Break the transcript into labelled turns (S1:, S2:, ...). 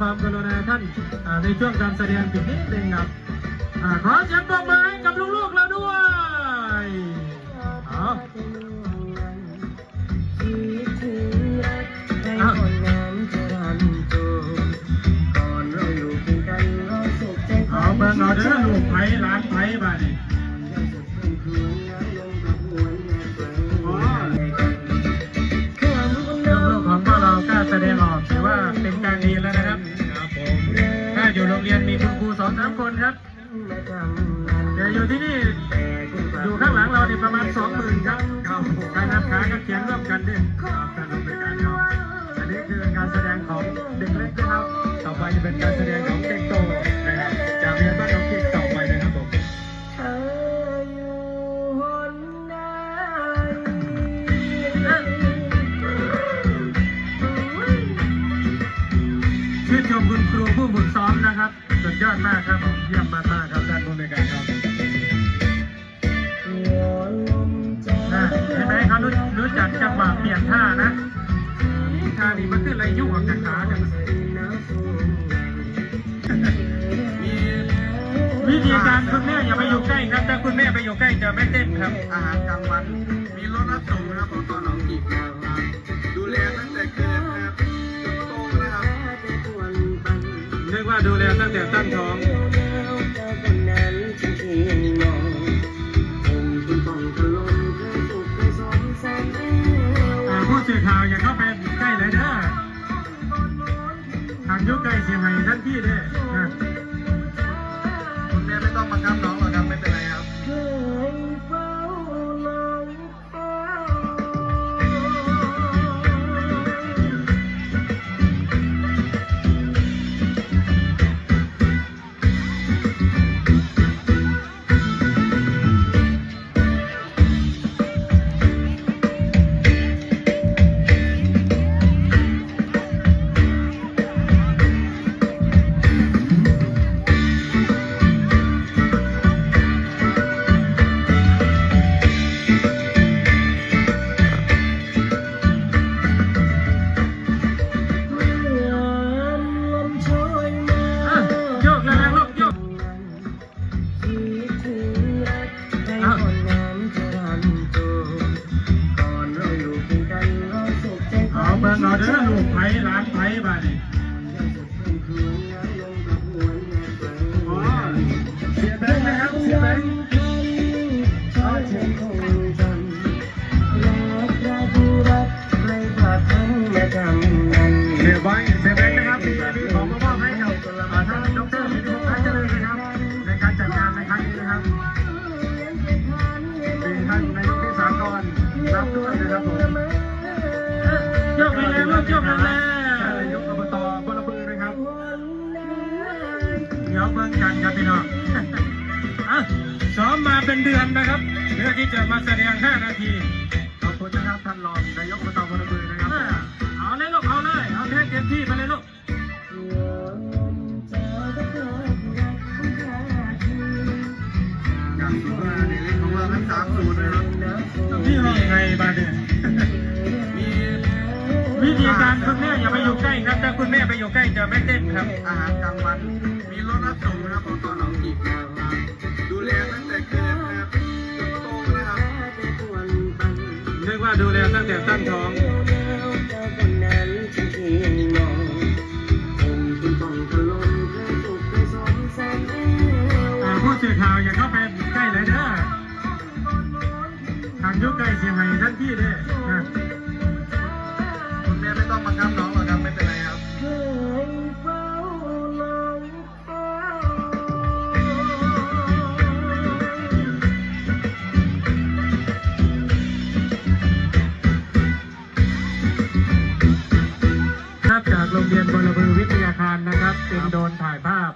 S1: ความกรุณาท่านในช่วงการแสดงอีกนิดหนึ่งครับขอเสียงปรบมือให้กับลูกๆเราด้วย เป็นการดีแล้วนะครับถ้าอยู่โรงเรียนมีคุณครูสองสามคนครับแต่อยู่ที่นี่อยู่ข้างหลังเราเนี่ยประมาณสองหมื่นครับครับการนับขาก็เขียนร่วมกันด้วยการร่วมกันครับอันนี้คือการแสดงของเด็กเล็กนะครับ ต่อไปจะเป็นการแสดงของเด็กโต ชื่นชมคุณครูผู้ฝึกซ้อมนะครับ สุดยอดมากครับผมเยี่ยมมากมากๆครับท่านผู้ในวยการครับนะเห็นไหมเขารู้รู้จักจังหวะเปลี่ยนท่านะท่านี้มันคืออะไรยุ่งออกจากขากันวิธีการคุณแม่อย่าไปอยู่ใกล้ครับถ้าคุณแม่ไปอยู่ใกล้จะไม่เต้นครับ
S2: อาหารกลางวันมีรถรับส่งนะครับของตอนหนองกีบนะครับดูแลตั้งแต่เกิด
S1: ดูแลตั้งแต่ตั้งท้องอ่าผู้สื่อข่าวอย่าเข้าไปใกล้เลยเด้อทางยุคใกล้เสียหายท่านพี่เด้อนะ
S2: คุณแม่ไม่ต้องบังคับน้อง เบิ่
S1: อาเด้อลูกไผ่หลานไผ่บ้านนี่ กันครับพี่น้องอะซ้อมมาเป็นเดือนนะครับเพื่อที่จะมาแสดง 5 นาที ขอบคุณนะครับท่านรองนายกอบตบลบือนะครับเอาเลยลูกเอาเลยเอาเทเต็มที่ไปเลยลูก
S2: อยากรู้ว่าเด็กเล็กของเราทั้งสามศูนย์นะครับ
S1: ที่ห้องไงบาดเนี่ย
S2: มี
S1: วิธีการคุณแม่อย่าไปอยู่ใกล้ครับถ้าคุณแม่ไปอยู่ใกล้จะไม่เต้นครับ
S2: อาหารกลางวัน มีรถรับส่งนะครับของตอนหนองกีบนะครับดูแลตั้งแต่เกิดนะครับจนโตนะครับ
S1: นึกว่าดูแลตั้งแต่ตั้งท้องอ่าผู้สื่อข่าวอย่าเข้าไปใกล้เลยเด้อทางยุคใกล้เสียหายท่านพี่เด้อนะ
S2: คุณแม่ไม่ต้องบังคับน้องหรอกครับไม่เป็นไรครับ
S1: โรงเรียนบรบือวิทยาคารนะครับเป็นโดนถ่ายภาพ